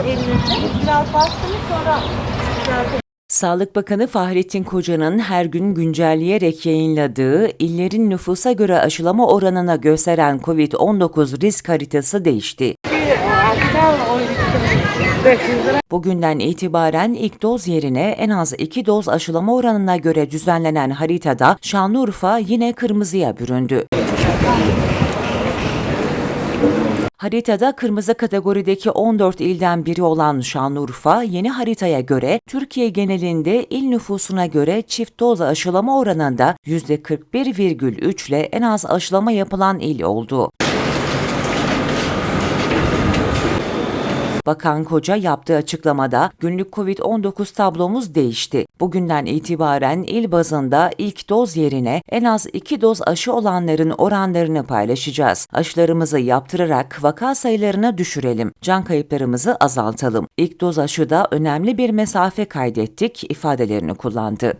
elinizi. Biraz bastınız sonra. Sağlık Bakanı Fahrettin Koca'nın her gün güncelleyerek yayınladığı illerin nüfusa göre aşılama oranına gösteren COVID-19 risk haritası değişti. Bugünden itibaren ilk doz yerine en az iki doz aşılama oranına göre düzenlenen haritada Şanlıurfa yine kırmızıya büründü. Haritada kırmızı kategorideki 14 ilden biri olan Şanlıurfa, yeni haritaya göre Türkiye genelinde il nüfusuna göre çift doz aşılama oranında %41,3 ile en az aşılama yapılan il oldu. Bakan Koca yaptığı açıklamada günlük COVID-19 tablomuz değişti. Bugünden itibaren il bazında ilk doz yerine en az iki doz aşı olanların oranlarını paylaşacağız. Aşılarımızı yaptırarak vaka sayılarını düşürelim. Can kayıplarımızı azaltalım. İlk doz aşıda önemli bir mesafe kaydettik ifadelerini kullandı.